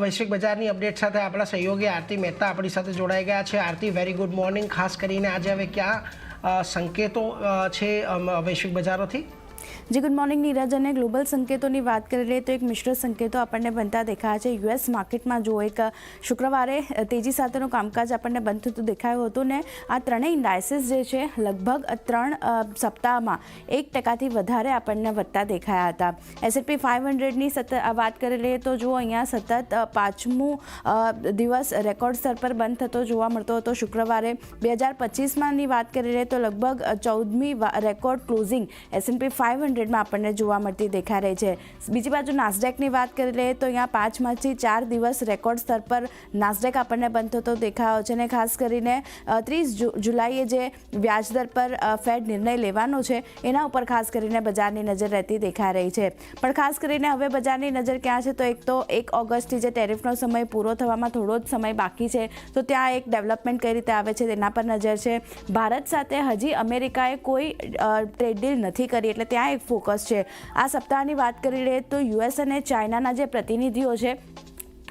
વૈશ્વિક બજારની અપડેટ સાથે આપણા સહયોગી આરતી મહેતા આપણી સાથે જોડાઈ ગયા છે. આરતી વેરી ગુડ મોર્નિંગ ખાસ કરીને આજે હવે ક્યાં સંકેતો છે વૈશ્વિક બજારોથી? જી ગુડ મોર્નિંગ નીરજ અને ગ્લોબલ સંકેતોની વાત કરી લઈએ તો એક મિશ્ર સંકેતો આપણને બનતા દેખાયા છે. યુએસ માર્કેટમાં જો એક શુક્રવારે તેજી સાથેનું કામકાજ આપણને બંધ થતું દેખાયું હતું ને આ ત્રણેય ઇન્ડાઇસીસ જે છે, લગભગ ત્રણ સપ્તાહમાં એક ટકાથી વધારે આપણને વધતા દેખાયા હતા. એસએપી ફાઇવ હંડ્રેડની સતત વાત કરી લઈએ તો જો અહીંયા સતત પાંચમું દિવસ રેકોર્ડ સ્તર પર બંધ થતો જોવા મળતો હતો. શુક્રવારે બે હજાર પચીસમાંની વાત કરી લઈએ તો લગભગ ચૌદમી record closing S and P five હંડ્રેડમાં આપણને જોવા મળતી દેખાઈ રહી છે. બીજી બાજુ નાસ્ડેકની વાત કરી લઈએ તો અહીંયા પાંચમાંથી ચાર દિવસ રેકોર્ડ સ્તર પર નાસ્ડેક આપણને બંધ થતો દેખાયો છે અને ખાસ કરીને ત્રીસ જુલાઈએ જે વ્યાજદર પર ફેડ નિર્ણય લેવાનો છે, એના ઉપર ખાસ કરીને બજારની નજર રહેતી દેખાઈ રહી છે. પણ ખાસ કરીને હવે બજારની નજર ક્યાં છે તો એક તો એક ઓગસ્ટથી જે ટેરિફનો સમય પૂરો થવામાં થોડો જ સમય બાકી છે, તો ત્યાં એક ડેવલપમેન્ટ કઈ રીતે આવે છે તેના પર નજર છે. ભારત સાથે હજી અમેરિકાએ કોઈ ટ્રેડ ડીલ નથી કરી એટલે ત્યાં એક ફોકસ છે. આ સપ્તાહની વાત કરી લઈએ તો યુએસ અને ચાઇનાના જે પ્રતિનિધિઓ છે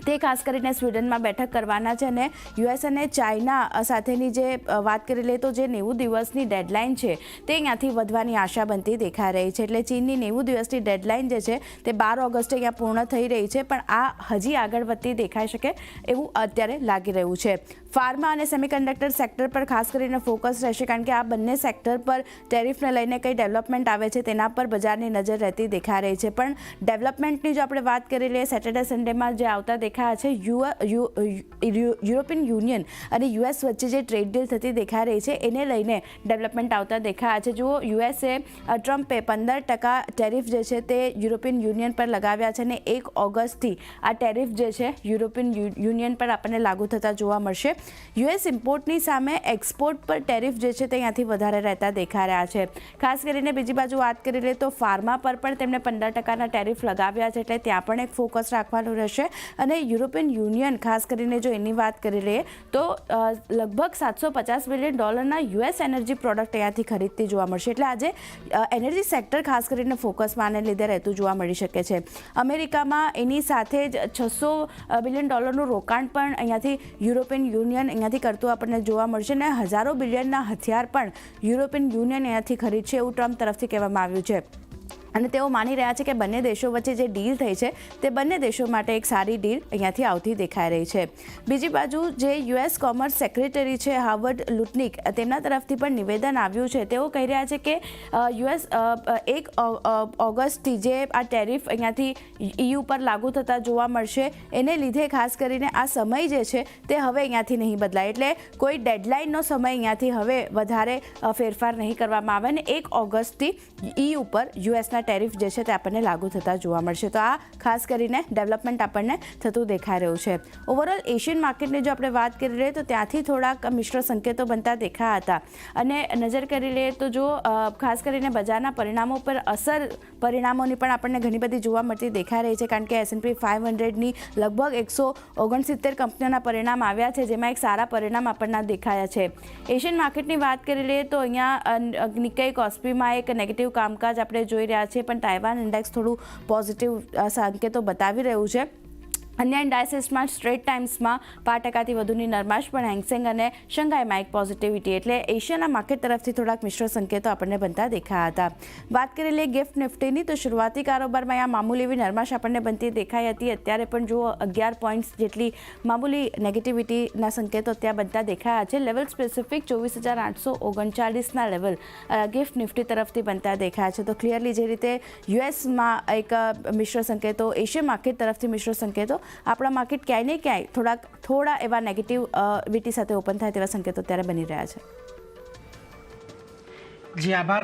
તે ખાસ કરીને સ્વીડનમાં બેઠક કરવાના છે અને યુએસ અને ચાઇના સાથેની જે વાત કરી લઈએ તો જે નેવું દિવસની ડેડલાઇન છે તે અહીંયાથી વધવાની આશા બનતી દેખાઈ રહી છે. એટલે ચીનની નેવું દિવસની ડેડલાઇન જે છે તે બાર ઓગસ્ટે અહીંયા પૂર્ણ થઈ રહી છે, પણ આ હજી આગળ વધતી દેખાઈ શકે એવું અત્યારે લાગી રહ્યું છે. ફાર્મા અને સેમિકન્ડક્ટર સેક્ટર પર ખાસ કરીને ફોકસ રહેશે, કારણ કે આ બંને સેક્ટર પર ટેરિફને લઈને કઈ ડેવલપમેન્ટ આવે છે તેના પર બજારની નજર રહેતી દેખાઈ રહી છે. પણ ડેવલપમેન્ટની જો આપણે વાત કરી લઈએ, સેટરડે સન્ડેમાં જે આવતા દેખાયા છે. યુરોપિયન યુનિયન અને યુએસ વચ્ચે જે ટ્રેડ ડીલ થતી દેખાઈ રહી છે, એને લઈને ડેવલપમેન્ટ આવતા દેખાયા છે. જુઓ, યુએસએ ટ્રમ્પે પંદર ટકા ટેરિફ જે છે તે યુરોપિયન યુનિયન પર લગાવ્યા છે અને એક ઓગસ્ટથી આ ટેરિફ જે છે યુરોપિયન યુનિયન પર આપણને લાગુ થતા જોવા મળશે. યુએસ ઇમ્પોર્ટની સામે એક્સપોર્ટ પર ટેરિફ જે છે તે અહીંયાથી વધારે રહેતા દેખાઈ રહ્યા છે. ખાસ કરીને બીજી બાજુ વાત કરી લઈએ તો ફાર્મા પર પણ તેમણે પંદર ટકાના ટેરિફ લગાવ્યા છે, એટલે ત્યાં પણ એક ફોકસ રાખવાનું રહેશે અને યુરોપિયન યુનિયન, ખાસ કરીને જો એની વાત કરી લઈએ, તો લગભગ સાતસો પચાસ બિલિયન ડોલરના યુએસ એનર્જી પ્રોડક્ટ અહીંયાથી ખરીદતી જોવા મળશે. એટલે આજે એનર્જી સેક્ટર ખાસ કરીને ફોકસમાં આને લીધે રહેતું જોવા મળી શકે છે. અમેરિકામાં એની સાથે જ છસો બિલિયન ડોલરનું રોકાણ પણ અહીંયાથી યુરોપિયન યુનિયન અહીંયાથી કરતું આપણને જોવા મળશે અને હજારો બિલિયનના હથિયાર પણ યુરોપિયન યુનિયન અહીંયાથી ખરીદશે એવું ટ્રમ્પ તરફથી કહેવામાં આવ્યું છે. અને તેઓ માની રહ્યા છે કે બંને દેશો વચ્ચે જે ડીલ થઈ છે, તે બંને દેશો માટે એક સારી ડીલ અહીંયાથી આવતી દેખાઈ રહી છે. બીજી બાજુ જે યુએસ કોમર્સ સેક્રેટરી છે, હાર્વર્ડ લુટનિક, તેમના તરફથી પણ નિવેદન આવ્યું છે. તેઓ કહી રહ્યા છે કે યુએસ એક ઓગસ્ટથી જે આ ટેરિફ અહીંયાથી ઈયુ પર લાગુ થતા જોવા મળશે, એને લીધે ખાસ કરીને આ સમય જે છે, તે હવે અહીંયાથી નહીં બદલાય. એટલે કોઈ ડેડલાઇનનો સમય અહીંયાથી હવે વધારે ફેરફાર નહીં કરવામાં આવે અને એક ઓગસ્ટથી ઈ ઉપર યુએસના ટેરિફ જે છે તે આપણને લાગુ થતા જોવા મળશે. તો આ ખાસ કરીને ડેવલપમેન્ટ આપણને થતું દેખાઈ રહ્યું છે. ઓવરઓલ એશિયન માર્કેટની જો આપણે વાત કરી લઈએ તો ત્યાંથી થોડાક મિશ્ર સંકેતો બનતા દેખાયા હતા. અને નજર કરી લઈએ તો જો ખાસ કરીને બજારના પરિણામો પર અસર પરિણામોની પણ આપણને ઘણી બધી જોવા મળતી દેખાઈ રહી છે. કારણ કે એસએનપી ફાઇવ હંડ્રેડની લગભગ એકસો ઓગણસિત્તેર કંપનીઓના પરિણામ આવ્યા છે, જેમાં એક સારા પરિણામ આપણને દેખાયા છે. એશિયન માર્કેટની વાત કરી લઈએ તો અહીંયા નિકાઈ કોસ્પીમાં એક નેગેટિવ કામકાજ આપણે જોઈ રહ્યા છીએ પણ તાઇવાન ઇન્ડેક્સ થોડું પોઝિટિવ સંકેતો બતાવી રહ્યું છે. અન્ય ઇન્ડાયસીસમાં સ્ટ્રેટ ટાઈમ્સમાં પાંચ ટકાથી વધુની નરમાશ પણ હેંગસેંગ અને શંઘાઈમાં એક પોઝિટિવિટી એટલે એશિયાના માર્કેટ તરફથી થોડાક મિશ્ર સંકેતો આપણને બનતા દેખાયા હતા. વાત કરી લઈએ ગિફ્ટ નિફ્ટીની તો શરૂઆતી કારોબારમાં આ મામૂલી એવી નરમાશ આપણને બનતી દેખાઈ હતી. અત્યારે પણ જુઓ, અગિયાર પોઈન્ટ્સ જેટલી મામૂલી નેગેટિવિટીના સંકેતો ત્યાં બનતા દેખાયા છે. લેવલ સ્પેસિફિક ચોવીસ હજાર આઠસો ઓગણચાળીસના લેવલ ગિફ્ટ નિફ્ટી તરફથી બનતા દેખાયા છે. તો ક્લિયરલી જે રીતે યુએસમાં એક મિશ્ર સંકેતો એશિયન માર્કેટ તરફથી મિશ્ર સંકેતો આપણા માર્કેટ ક્યાંય ને ક્યાંય થોડાક, થોડા એવા નેગેટિવ વિટી સાથે ઓપન થાય તેવા સંકેતો અત્યારે બની રહ્યા છે. જી, આભાર